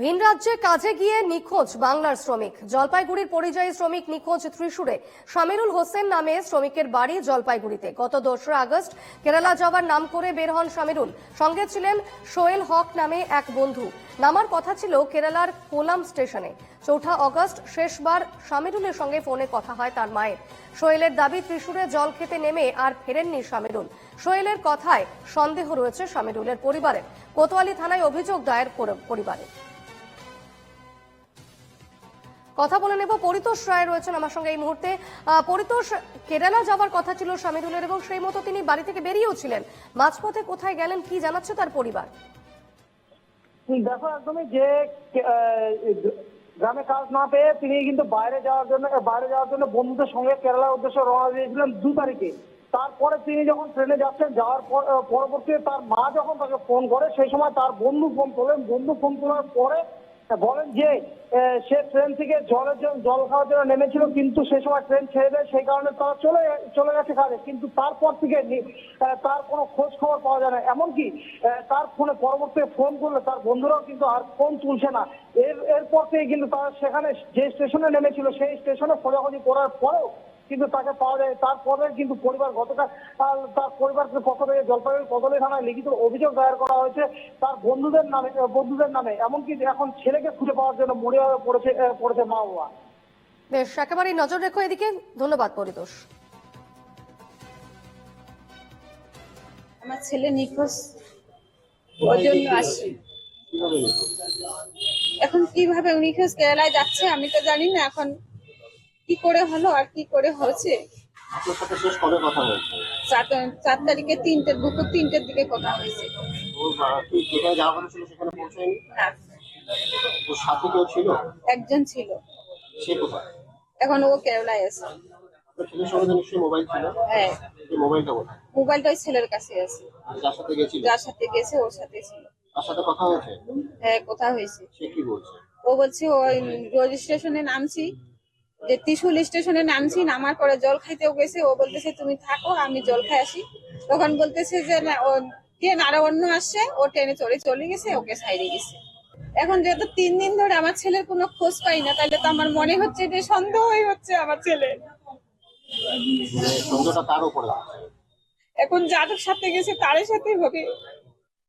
ভিন রাজ্যে কাজে গিয়ে নিখোঁজ বাংলার শ্রমিক। জলপাইগুড়ির পরিযায়ী শ্রমিক নিখোঁজ ত্রিশূরে। শামিরুল হোসেন নামে শ্রমিকের বাড়ি জলপাইগুড়িতে। গত দোসরা আগস্ট কেরালা যাওয়ার নাম করে বের হন শামিরুল সঙ্গে ছিলেন সোহেল হক নামে এক বন্ধু। নামার কথা ছিল কেরালার কোলাম স্টেশনে। চৌঠা অগস্ট শেষবার শামিরুলের সঙ্গে ফোনে কথা হয় তার মায়ের। সোহেলের দাবি, ত্রিশূরে জল খেতে নেমে আর ফেরেননি শামিরুল সোহেলের কথায় সন্দেহ রয়েছে শামিরুলের পরিবারের। কোতোয়ালি থানায় অভিযোগ দায়ের পরিবারে কথা বলে নেব। পরিতোষ রায় রয়েছেন আমার সঙ্গে এই মুহূর্তে। পরিতোষ, কেরালা যাওয়ার কথা ছিল শামিরুলের এবং সেই মতো তিনি বাড়ি থেকে বেরিয়েও ছিলেন। মাঝপথে কোথায় গেলেন, কি জানাচ্ছে তার পরিবার? দেখো, একদমই যে গ্রামে কাজ না পেয়ে তিনি কিন্তু বাইরে যাওয়ার জন্য, বাইরে যাওয়ার জন্য বন্ধুদের সঙ্গে কেরালার উদ্দেশ্যে রওনা দিয়েছিলেন দু তারিখে। তারপরে তিনি যখন ট্রেনে যাচ্ছেন, যাওয়ার পর পরবর্তীতে তার মা যখন তাকে ফোন করে, সেই সময় তার বন্ধু ফোন তোলেন বন্ধু ফোন তোলার পরে বলেন যে সে ট্রেন থেকে জলের জন্য, জল খাওয়ার জন্য নেমেছিল, কিন্তু সে সময় ট্রেন ছেড়ে দেয়, সেই কারণে তারা চলে চলে গেছে কাজে। কিন্তু তারপর থেকে তার কোনো খোঁজ খবর পাওয়া যায় না। এমনকি তার ফোনে পরবর্তীতে ফোন করলে তার বন্ধুরাও কিন্তু আর ফোন তুলছে না। এর, এরপর থেকে কিন্তু তারা সেখানে যে স্টেশনে নেমেছিল, সেই স্টেশনে খোঁজাখুঁজি করার পরেও কিন্তু তাকে পাওয়া যায় তারপরে কিন্তু পরিবার গতকাল তার পরিবারকে পক্ষ থেকে জলপাইগুড়ি কোতলি থানায় লিখিত অভিযোগ দায়ের করা হয়েছে তার বন্ধুদের নামে বন্ধুদের নামে এমনকি এখন ছেলেকে খুঁজে পাওয়ার জন্য মরিয়া পড়েছে পড়েছে মা বাবা বেশ একেবারেই নজর রেখো এদিকে। ধন্যবাদ পরিতোষ। আমার ছেলে নিখোঁজ ওই জন্য আসছি এখন কীভাবে নিখোঁজ কেরালায় যাচ্ছে আমি তো জানি না এখন কি করে হলো আর কি করে হয়েছে? আপনার সাথে শেষ কবে কথা হয়েছে? চার তারিখে তিনটে দুপুর তিনটের দিকে কথা হয়েছে। ও যা- যেখানে যাওয়া কথা ছিল সেখানে পৌঁছায়নি? না, ওর সাথে কেউ ছিল? একজন ছিল। সে কোথায়? এখন ও কেরালায় আছে। ছেলের সঙ্গে নিশ্চয়ই মোবাইল ছিল। হ্যাঁ। এই মোবাইলটা কোথায়? মোবাইলটা ওই ছেলের কাছে আছে। যার সাথে গেছিল? যার সাথে গেছে ওর সাথে ছিল। তার সাথে কথা হয়েছে? হ্যাঁ কোথা হয়েছে। সে কি বলছে? ও বলছে ওই রেল স্টেশনে নামছি। যে ত্রিশুল স্টেশনে নামছি নামার পরে জল খাইতেও গেছে ও বলতেছে তুমি থাকো আমি জল খাই আসি। তখন বলতেছে যে না ও ট্রেন আরও অন্য আসছে ও ট্রেনে চড়ে চলে গেছে ওকে সাইডে গেছে। এখন যেহেতু তিন দিন ধরে আমার ছেলের কোনো খোঁজ পাই না তাহলে তো আমার মনে হচ্ছে যে সন্দেহই হচ্ছে আমার ছেলে। এখন যাদের সাথে গেছে তাদের সাথেই হবে।